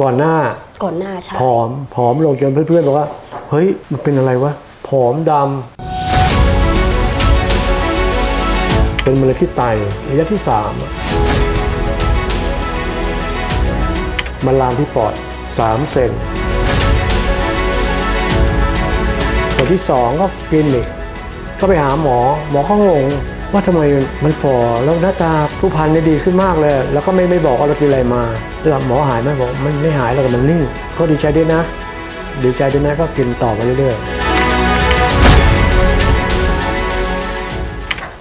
ก่อนหน้าก่อนหน้าใช่ผอมผอมลงจนเพื่อนๆบอกว่า เฮ้ย มันเป็นอะไรวะผอมดำเป็นมะเร็งที่ไตระยะที่สามอะมันลามที่ปอดสามเซนตัวที่สองก็กินอีกก็ไปหาหมอหมอก็งง ว่าทำไมมันฝ่อแล้วหน้าตาผู้พันเนี่ยดีขึ้นมากเลย แล้วก็ไม่ไม่บอกว่าเรากินอะไรมาแล้วหมอหายไหมบอกมันไม่หายแล้วก็มันนิ่ง ก็ดีใจด้วยนะ ดีใจด้วยนะก็กินต่อไปเรื่อยๆ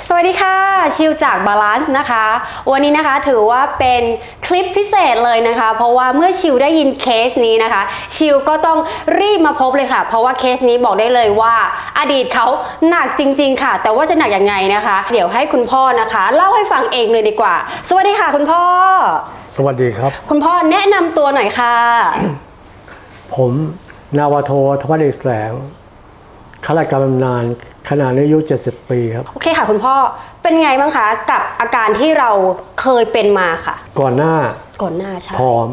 สวัสดีค่ะชิวจากบาลานซ์นะคะ วันนี้นะคะถือว่าเป็นคลิปพิเศษเลยนะคะ เพราะว่าเมื่อชิวได้ยินเคสนี้นะคะ ชิวก็ต้องรีบมาพบเลยค่ะ เพราะว่าเคสนี้บอกได้เลยว่า อดีตเขาหนักจริง ๆ ค่ะ แต่ว่าจะหนักยังไงนะคะ เดี๋ยวให้คุณพ่อนะคะ เล่าให้ฟังเองเลยดีกว่า สวัสดีค่ะ คุณพ่อ สวัสดีครับ คุณพ่อแนะนำตัวหน่อยค่ะ ผมนาวาโทธวัชเอกแสง ข้าราชการบำนาญขณะนี้อายุ 70 ปีครับ โอเคค่ะ คุณพ่อเป็นไงบ้างคะ กับอาการที่เราเคยเป็นมาค่ะ ก่อนหน้าก่อนหน้าใช่ผอม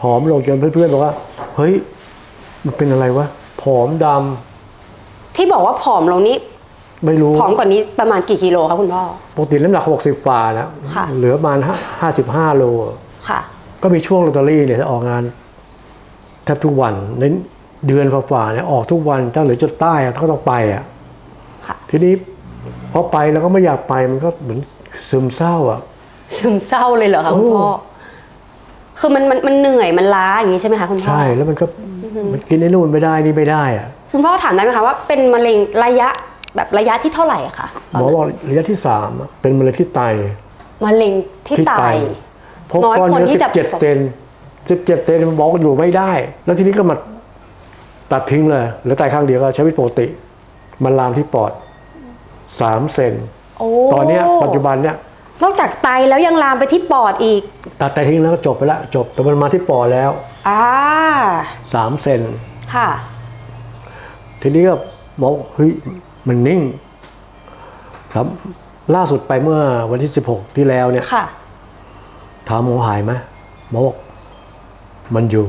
ผอมลงจนเพื่อนๆบอกว่า เฮ้ย มันเป็นอะไรวะ ผอมดที่บอกว่าผอมลงนี้ำไม่รู้ ผอมกว่านี้ประมาณกี่กิโลคะคุณพ่อ ปกติน้ำหนัก 60ฝ่าแล้วค่ะ เหลือประมาณ55 โล ค่ะ ก็มีช่วงลอตเตอรี่เนี่ยออกงานแทบทุกวันใน เดือนฝ่าๆเนี่ยออกทุกวันถ้าเหลือจุดใต้อะก็ต้องไปอะค่ะทีนี้พอไปแล้วก็ไม่อยากไปมันก็เหมือนซึมเศร้าอะซึมเศร้าเลยเหรอคะคุณพ่อคือมันมันมันเหนื่อยมันล้าอย่างนี้ใช่ไหมคะคุณพ่อใช่แล้วมันก็มันกินไอ้นู่นไม่ได้นี่ไม่ได้อะคุณพ่อถามได้ไหมคะว่าเป็นมะเร็งระยะแบบระยะที่เท่าไหร่อะคะหมอบอกระยะที่สามอะเป็นมะเร็งที่ไตมะเร็งที่ไตพบน้อยก้อนคนเนื้อที่สิจะบเจ็ดเซนสิบเจ็ดเซนมันบอกว่าอยู่ไม่ได้ แล้วทีนี้ก็มา ตัดทิ้งเลยเหลือไตข้างเดียวก็ใช้วิตปกติ มันลามที่ปอดสามเซนโอ้ตอนเนี้ยปัจจุบันเนี้ยนอกจากไตแล้วยังลามไปที่ปอดอีก ตัดไตทิ้งแล้วก็จบไปละจบแต่มันมาที่ปอดแล้วอ่าสามเซนค่ะ ทีนี้ก็หมอบอกเฮ้ยมันนิ่ง ครับ ล่าสุดไปเมื่อวันที่ 16 ที่แล้วเนี่ยค่ะถามหมอหายไหมหมอบอกมันอยู่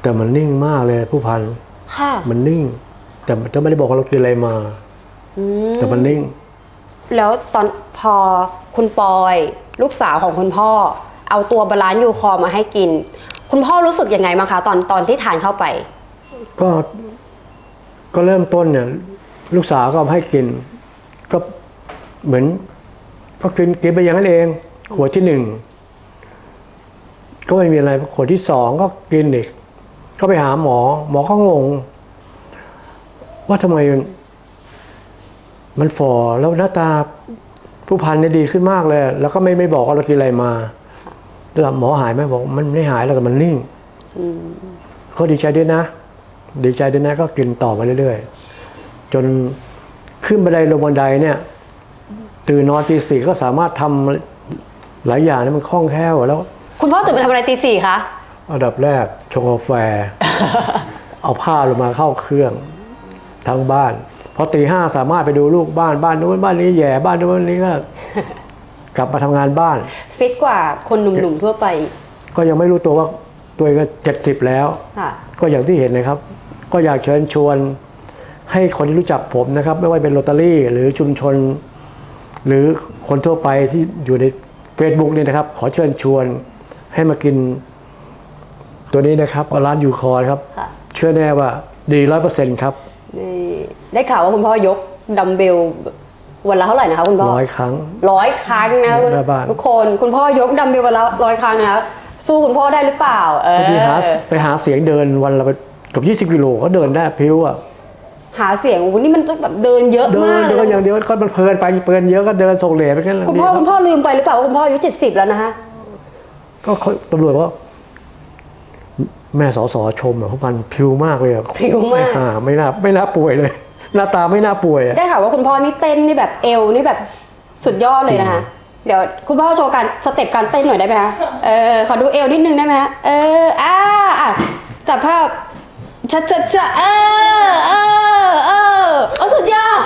แต่มันนิ่งมากเลยผู้พัน ค่ะ มันนิ่ง แต่จะไม่ได้บอกว่าเรากินอะไรมา อืมแต่มันนิ่ง แล้วตอนพอคุณปอย ลูกสาวของคุณพ่อ เอาตัวบาลานซ์ยูคอร์มาให้กิน คุณพ่อรู้สึกยังไงบ้างคะตอนตอนที่ทานเข้าไป ก็ก็เริ่มต้นเนี่ย ลูกสาวก็เอาให้กิน ก็เหมือน ก็กินกินไปอย่างนั้นเองขวดที่หนึ่งก็ไม่มีอะไรขวดที่สองก็กินอีก ก็ไปหาหมอ หมอก็งง ว่าทำไมมันฝ่อแล้วหน้าตาผู้พันเนี่ยดีขึ้นมากเลย แล้วก็ไม่ไม่บอกว่าเรากินอะไรมาแล้วหมอหายไหมบอก มันไม่หายแล้วแต่มันนิ่งก็ดีใจด้วยนะ ดีใจด้วยนะ ก็กินต่อไปเรื่อยๆ จนขึ้นบันไดลงบันไดเนี่ยตื่นนอนตีสี่ก็สามารถทำหลายอย่างนี่มันคล่องแคล่วแล้ว คุณพ่อตื่นไปทำอะไรตีสี่คะ อันดับแรกชงกาแฟ เอาผ้าลงมาเข้าเครื่องทั้งบ้านพอตีห้าสามารถไปดูลูกบ้านบ้านนู้นบ้านนี้แย่บ้านนู้นบ้านนี้ก็กลับมาทำงานบ้าน ฟิตกว่าคนหนุ่มๆทั่วไป ก็ยังไม่รู้ตัวว่าตัวเองก็เจ็ดสิบแล้วค่ะก็อย่างที่เห็นนะครับ ก็อยากเชิญชวน ให้คนที่รู้จักผมนะครับ ไม่ว่าเป็นโรตารี่หรือชุมชน หรือคนทั่วไปที่อยู่ใน Facebook เนี่ยนะครับ ขอเชิญชวนให้มากิน ตัวนี้นะครับร้านยูคอร์ครับ ค่ะเชื่อแน่ว่าดีร้อยเปอร์เซ็นต์ครับนี่ได้ข่าวว่าคุณพ่อยกดัมเบลวันละเท่าไหร่นะคะคุณพ่อร้อยครั้ง ร้อยครั้งนะแม่บ้าน ทุกคนคุณพ่อยกดัมเบลวันละร้อยครั้งนะคะสู้คุณพ่อได้หรือเปล่า เออ บางทีหาไปหาเสียงเดินวันละเกือบยี่สิบกิโลก็เดินได้พิ้วอะหาเสียงโอ้โหนี่มันต้องแบบเดินเยอะเดิมานกเดิเลนยอย่างเดียวก็มันเพลินไปเพลินเยอะก็เดินส่งเหลวไปแค่นั้นคุณพ่อดีรับคุณพ่อลืมไปหรือเปล่าว่าคุณพ่ออายุเจ็ดสิบแล้วนะคะก็เขาตำรวจว่า แม่สอสอชมอะพวกมันพิวมากเลยอะผิวมากอ่ไม่น่าไม่น่าป่วยเลย หน้าตาไม่น่าป่วยอะได้ข่าวว่าคุณพ่อนี่เต้นนี่แบบเอวนี่แบบสุดยอดเลยนะคะเดี๋ยวคุณพ่อโชว์การสเต็ปการเต้นหน่อยได้ไหมคะเออขอดูเอวนิดนึงได้ไหมคะเอออ่าอะจับภาพชัดชัดชัดเออเออเออเอาสุดยอด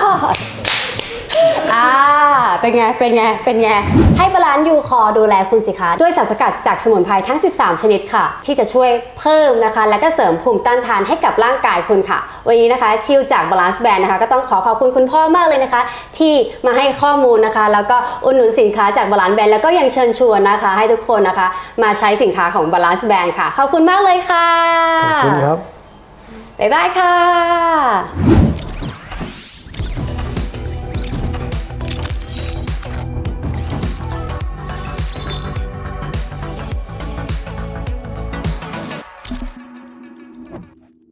อ่า เป็นไง เป็นไง เป็นไง ให้บาลานซ์ยูคอดูแลคุณสิคะ ด้วยสารสกัดจากสมุนไพรทั้ง 13 ชนิดค่ะ ที่จะช่วยเพิ่มนะคะ และก็เสริมภูมิต้านทานให้กับร่างกายคุณค่ะ วันนี้นะคะ ชิวจากบาลานซ์แบรนด์นะคะ ก็ต้องขอขอบคุณคุณพ่อมากเลยนะคะ ที่มาให้ข้อมูลนะคะ แล้วก็อุดหนุนสินค้าจากบาลานซ์แบรนด์แล้วก็ยังเชิญชวนนะคะ ให้ทุกคนนะคะ มาใช้สินค้าของบาลานซ์แบรนด์ค่ะ ขอบคุณมากเลยค่ะ ขอบคุณครับบ๊ายบายค่ะ